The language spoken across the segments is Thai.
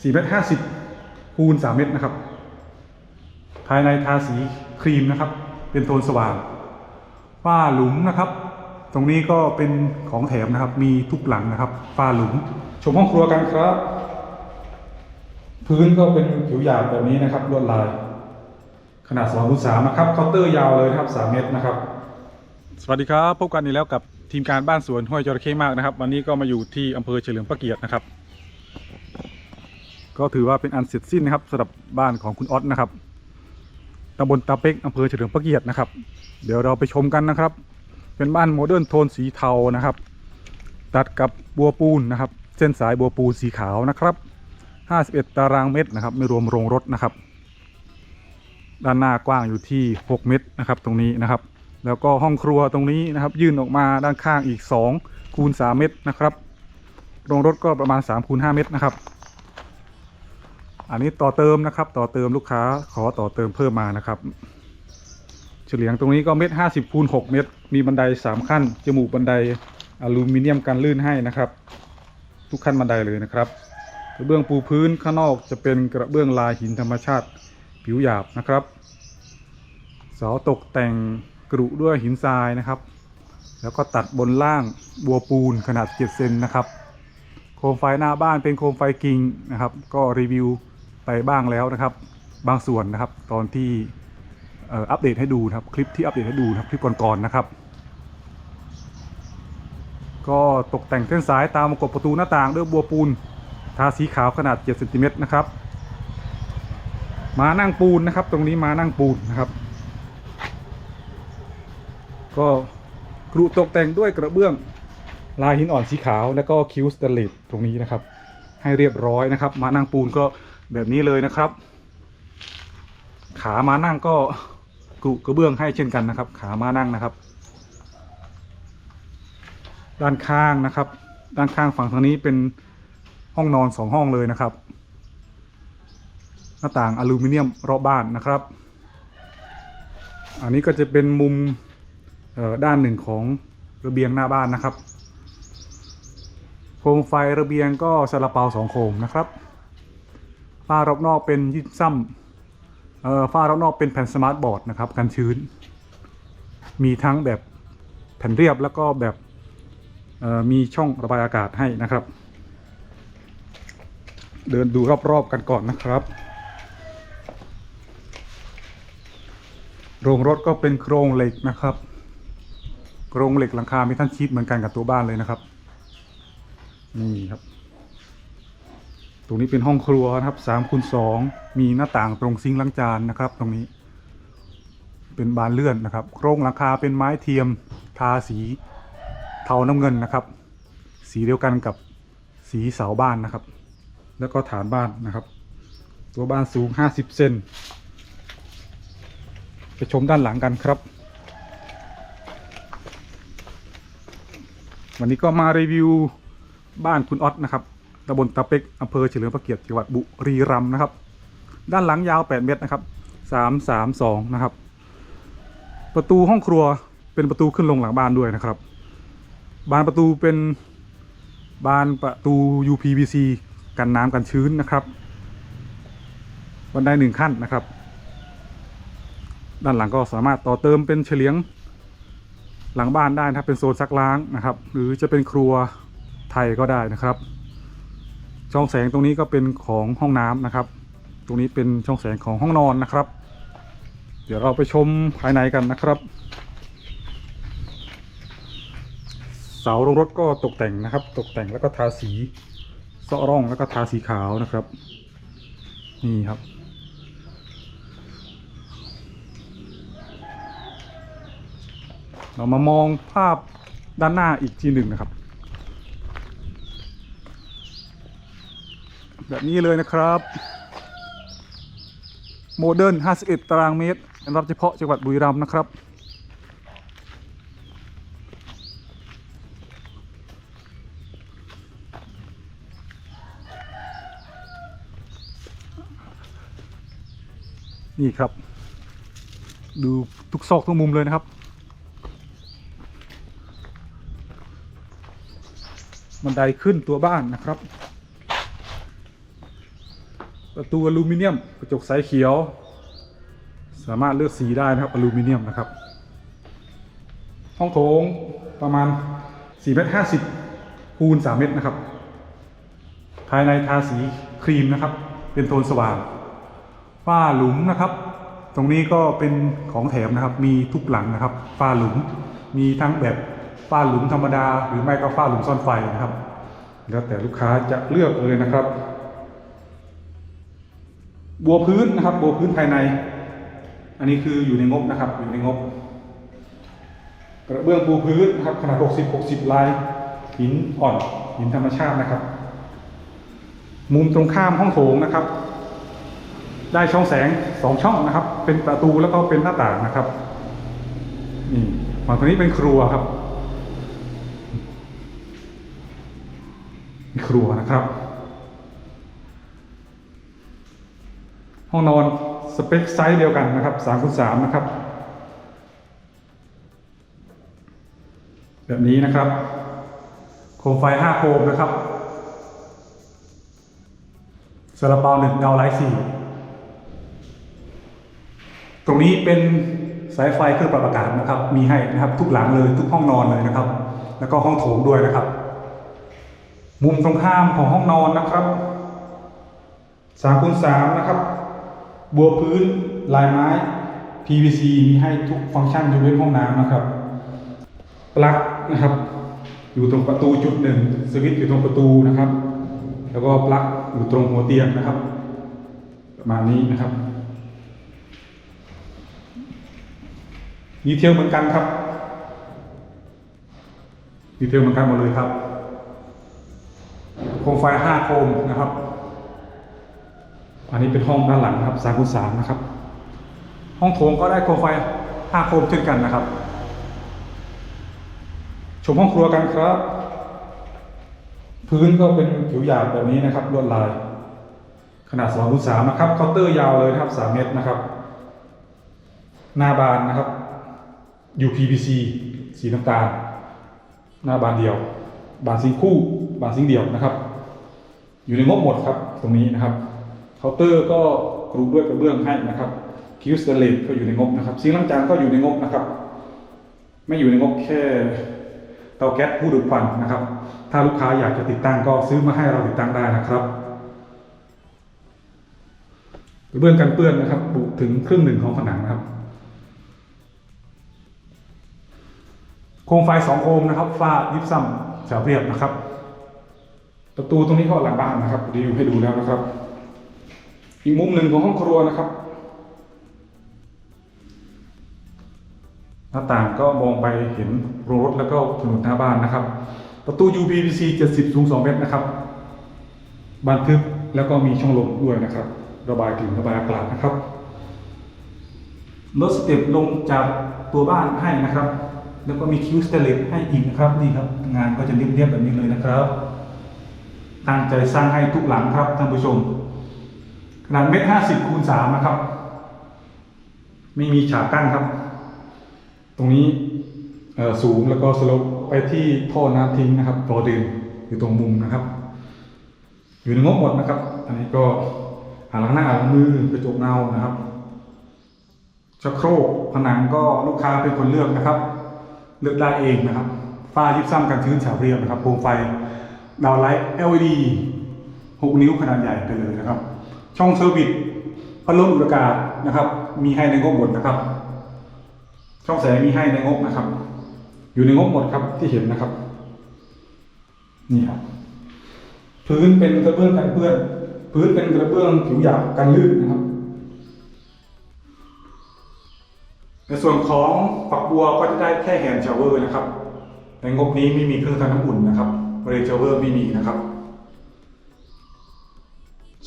4เมตร50คูณ3เมตรนะครับ ภายในทาสีครีมนะครับ เป็นโทนสว่างฝ้าหลุมนะครับ ตรงนี้ก็เป็นของแถมนะครับ มีทุกหลังนะครับฝ้าหลุม ชมห้องครัวกันครับ พื้นก็เป็นผิวหยาบแบบนี้นะครับลวดลาย ขนาด2คูณ3นะครับเคาน์เตอร์ยาวเลยนะครับ 3 เมตรนะครับ สวัสดีครับพบกันอีกแล้วกับทีมการบ้านสวนห้วยจระเข้มากนะครับ วันนี้ก็มาอยู่ที่อำเภอเฉลิมพระเกียรตินะครับ ก็ถือว่าเป็นอันเสร็จสิ้นนะครับสำหรับบ้านของคุณออสนะครับตำบลตาเป็กอำเภอเฉลิมพระเกียรตินะครับ เดี๋ยวเราไปชมกันนะครับ เป็นบ้านโมเดิร์นโทนสีเทานะครับ ตัดกับบัวปูนนะครับ เส้นสายบัวปูนสีขาวนะครับ 51 ตารางเมตรนะครับ ไม่รวมโรงรถนะครับ ด้านหน้ากว้างอยู่ที่ 6 เมตรนะครับ ตรงนี้นะครับ แล้วก็ห้องครัวตรงนี้นะครับ ยื่นออกมาด้านข้างอีก 2 คูณ 3 เมตรนะครับ โรงรถก็ประมาณ3คูณ5เมตรนะครับ อันนี้ต่อเติมนะครับ ต่อเติมลูกค้าขอต่อเติมเพิ่มมานะครับเฉลียงตรงนี้ก็เมตรห้าสิบคูณหกเมตรมีบันไดสามขั้น จมูกบันไดอลูมิเนียมกันลื่นให้นะครับ ทุกขั้นบันไดเลยนะครับกระเบื้องปูพื้นข้างนอกจะเป็นกระเบื้องลายหินธรรมชาติผิวหยาบนะครับเสาตกแต่งกรุด้วยหินทรายนะครับ แล้วก็ตัดบนล่างบัวปูนขนาด7เซนนะครับ โคมไฟหน้าบ้านเป็นโคมไฟกิ่งนะครับ ก็รีวิว ไปบ้างแล้วนะครับ บางส่วนนะครับ ตอนที่อัปเดตให้ดูนะครับ คลิปที่อัปเดตให้ดูนะครับคลิปก่อนๆนะครับ ก็ตกแต่งเส้นสายตามประกบประตูหน้าต่างด้วยบัวปูนทาสีขาวขนาด7เซนติเมตรนะครับมานั่งปูนนะครับ ตรงนี้มานั่งปูนนะครับ ก็กรุตกแต่งด้วยกระเบื้องลายหินอ่อนสีขาว แล้วก็คิ้วสเตนเลสตรงนี้นะครับ ให้เรียบร้อยนะครับ มานั่งปูนก็ แบบนี้เลยนะครับ ขามานั่งก็กุกระเบื้องให้เช่นกันนะครับ ขามานั่งนะครับ ด้านข้างนะครับ ด้านข้างฝั่งทางนี้เป็นห้องนอนสองห้องเลยนะครับ หน้าต่างอลูมิเนียมรอบบ้านนะครับ อันนี้ก็จะเป็นมุมด้านหนึ่งของระเบียงหน้าบ้านนะครับ โคมไฟระเบียงก็ซาลาเปาสองโคมนะครับ ฝ้ารอบนอกเป็นยิปซัมเอ่อฝ้ารอบนอกเป็นแผ่นสมาร์ทบอร์ดนะครับกันชื้น มีทั้งแบบแผ่นเรียบแล้วก็แบบเอ่อมีช่องระบายอากาศให้นะครับ เดินดูรอบๆกันก่อนนะครับ โรงรถก็เป็นโครงเหล็กนะครับ โครงเหล็กหลังคาไมีท่านชีตเหมือนกันกับตัวบ้านเลยนะครับ นี่ครับ ตรงนี้เป็นห้องครัวนะครับสามคูณสองมีหน้าต่างตรงซิงค์ล้างจานนะครับ ตรงนี้ เป็นบานเลื่อนนะครับ โครงหลังคาเป็นไม้เทียมทาสีเทาน้ำเงินนะครับ สีเดียวกันกับสีเสาบ้านนะครับ แล้วก็ฐานบ้านนะครับ ตัวบ้านสูง 50 เซนไปชมด้านหลังกันครับ วันนี้ก็มารีวิวบ้านคุณออสนะครับ ตำบลตะเป็กอำเภอเฉลิมพระเกียรติจังหวัดบุรีรัมย์นะครับ ด้านหลังยาว 8 เมตรนะครับ 332 นะครับ ประตูห้องครัวเป็นประตูขึ้นลงหลังบ้านด้วยนะครับ บานประตูเป็นบานประตู UPVC กันน้ำกันชื้นนะครับ บันไดหนึ่งขั้นนะครับ ด้านหลังก็สามารถต่อเติมเป็นเฉลียงหลังบ้านได้นะครับเป็นโซนซักล้างนะครับ หรือจะเป็นครัวไทยก็ได้นะครับ ช่องแสงตรงนี้ก็เป็นของห้องน้ำนะครับ ตรงนี้เป็นช่องแสงของห้องนอนนะครับ เดี๋ยวเราไปชมภายในกันนะครับ เสาโรงรถก็ตกแต่งนะครับ ตกแต่งแล้วก็ทาสีเซาะร่องแล้วก็ทาสีขาวนะครับ นี่ครับเรามามองภาพด้านหน้าอีกทีหนึ่งนะครับ แบบนี้เลยนะครับโมเดิร์น51 ตารางเมตรสำหรับเฉพาะจังหวัดบุรีรัมย์นะครับ นี่ครับ ดูทุกซอกทุกมุมเลยนะครับ บันไดขึ้นตัวบ้านนะครับ ประตูอลูมิเนียมกระจกใสเขียว สามารถเลือกสีได้นะครับอลูมิเนียมนะครับ ห้องโถงประมาณ4เมตร50คูณ3เมตรนะครับ ภายในทาสีครีมนะครับ เป็นโทนสว่างฝ้าหลุมนะครับ ตรงนี้ก็เป็นของแถมนะครับ มีทุกหลังนะครับฝ้าหลุมมีทั้งแบบฝ้าหลุมธรรมดา หรือไม่ก็ฝ้าหลุมซ่อนไฟนะครับ แล้วแต่ลูกค้าจะเลือกเลยนะครับ บัวพื้นนะครับ บัวพื้นภายใน อันนี้คืออยู่ในงบนะครับ อยู่ในงบ กระเบื้องปูพื้นนะครับขนาด 60 60 ลาย หินอ่อน หินธรรมชาตินะครับ มุมตรงข้ามห้องโถงนะครับ ได้ช่องแสงสองช่องนะครับ เป็นประตูแล้วก็เป็นหน้าต่างนะครับ นี่ฝั่งตรงนี้เป็นครัวครับมีครัวนะครับ ห้องนอนสเปคไซส์เดียวกันนะครับ3คูณ3นะครับ แบบนี้นะครับ โคมไฟ 5 โคมนะครับซาลาเปาหนึ่งเงาไลท์สี่ตรงนี้เป็นสายไฟเครื่องปรับอากาศนะครับ มีให้นะครับทุกหลังเลยทุกห้องนอนเลยนะครับ แล้วก็ห้องโถงด้วยนะครับ มุมตรงข้ามของห้องนอนนะครับสามคูณสามนะครับ บัวพื้นลายไม้ PVC มีให้ทุกฟังก์ชันยกเว้นห้องน้ำนะครับ ปลั๊กนะครับ อยู่ตรงประตูจุดหนึ่งสวิตช์อยู่ตรงประตูนะครับ แล้วก็ปลั๊กอยู่ตรงหัวเตียงนะครับ ประมาณนี้นะครับดีเทลเหมือนกันครับดีเทลเหมือนกันหมดเลยครับ โคมไฟ5โคมนะครับ อันนี้เป็นห้องด้านหลังนะครับ3คูณ3นะครับ ห้องโถงก็ได้โคมไฟ5โคมเช่นกันนะครับ ชมห้องครัวกันครับ พื้นก็เป็นผิวหยาบแบบนี้นะครับลวดลาย ขนาด2คูณ3นะครับเคาน์เตอร์ยาวเลยนะครับ3เมตรนะครับ หน้าบานนะครับ UPVC สีน้ำตาล หน้าบานเดียว บานซิงคู่ บานซิงเดียวนะครับ อยู่ในงบหมดครับตรงนี้นะครับ เคาน์เตอร์ก็กรูด้วยกระเบื้องให้นะครับคิวสเตเลตก็อยู่ในงบนะครับซิงค์ล้างจานก็อยู่ในงบนะครับ ไม่อยู่ในงบแค่เตาแก๊สผู้ดูดควันนะครับ ถ้าลูกค้าอยากจะติดตั้งก็ซื้อมาให้เราติดตั้งได้นะครับกระเบื้องกันเปื้อนนะครับบุถึงครึ่งหนึ่งของผนังนะครับโคมไฟสองโคมนะครับฝ้ายิบซ้ำแถวเรียบนะครับ ประตูตรงนี้ก็หลังบ้านนะครับรีวิวให้ดูแล้วนะครับ อีกมุมหนึ่งของห้องครัวนะครับ หน้าต่างก็มองไปเห็นโรงรถแล้วก็ถนนหน้าบ้านนะครับ ประตู UPVC 70สูง2เมตรนะครับบานทึบแล้วก็มีช่องลมด้วยนะครับ ระบายกลิ่นระบายอากาศนะครับลดสเต็ปลงจากตัวบ้านให้นะครับ แล้วก็มีคิวสเตเลตให้อีกนะครับนี่ครับ งานก็จะเรียบๆแบบนี้เลยนะครับ ตั้งใจสร้างให้ทุกหลังครับท่านผู้ชม ขนาดเมตรห้าสิบคูณสามนะครับ ไม่มีฉากกั้นครับ ตรงนี้สูงแล้วก็สโลปไปที่ท่อน้ำทิ้งนะครับรอดื่มอยู่ตรงมุมนะครับ อยู่ในงบหมดนะครับ อันนี้ก็อ่างล้างหน้าอาล้างมือกระจกเงานะครับชักโครกผนังก็ลูกค้าเป็นคนเลือกนะครับ เลือกได้เองนะครับฝ้ายิบซ้ำกันชื้นฉาบเรียบนะครับโคมไฟดาวไลท์ LED 6 นิ้วขนาดใหญ่ไปเลยนะครับ ช่องเซอร์วิสพัดลมอุดอากาศนะครับ มีให้ในงบหมดนะครับ ช่องแสงมีให้ในงบนะครับ อยู่ในงบหมดครับที่เห็นนะครับ นี่ครับ พื้นเป็นกระเบื้องกันเปื้อน พื้นเป็นกระเบื้องผิวหยาบกันลื่นนะครับ ในส่วนของฝักบัวก็จะได้แค่แฮนด์ชาวเวอร์นะครับ ในงบนี้ไม่มีเครื่องทำน้ำอุ่นนะครับเรนชาวเวอร์ไม่มีนะครับ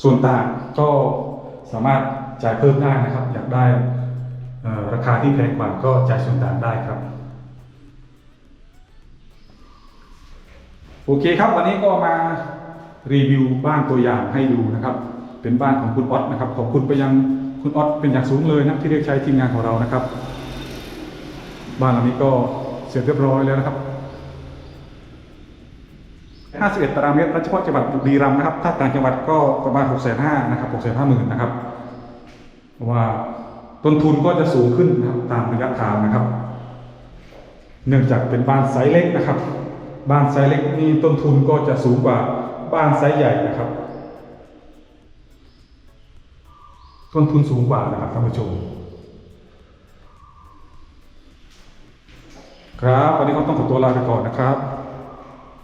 ส่วนต่างก็สามารถจ่ายเพิ่มได้นะครับ อยากได้ราคาที่แพงกว่าก็จ่ายส่วนต่างได้ครับ โอเคครับ วันนี้ก็มารีวิวบ้านตัวอย่างให้ดูนะครับ เป็นบ้านของคุณออสนะครับ ขอบคุณไปยังคุณออสเป็นอย่างสูงเลยนะที่เรียกใช้ทีมงานของเรานะครับ บ้านหลังนี้ก็เสร็จเรียบร้อยแล้วนะครับ 51 ตารางเมตรและเฉพาะจังหวัดบุรีรัมย์นะครับ ถ้าต่างจังหวัดก็ประมาณ 6 5 0 0 0นะครับ 6 5 0 0 0 0นะครับเพราะว่าต้นทุนก็จะสูงขึ้นนะครับตามระยะทางนะครับ เนื่องจากเป็นบ้านไซส์เล็กนะครับ บ้านไซส์เล็กนี่ต้นทุนก็จะสูงกว่าบ้านไซส์ใหญ่นะครับ ต้นทุนสูงกว่านะครับท่านผู้ชมครับวันนี้ก็ต้องขอตัวลาไปก่อนนะครับ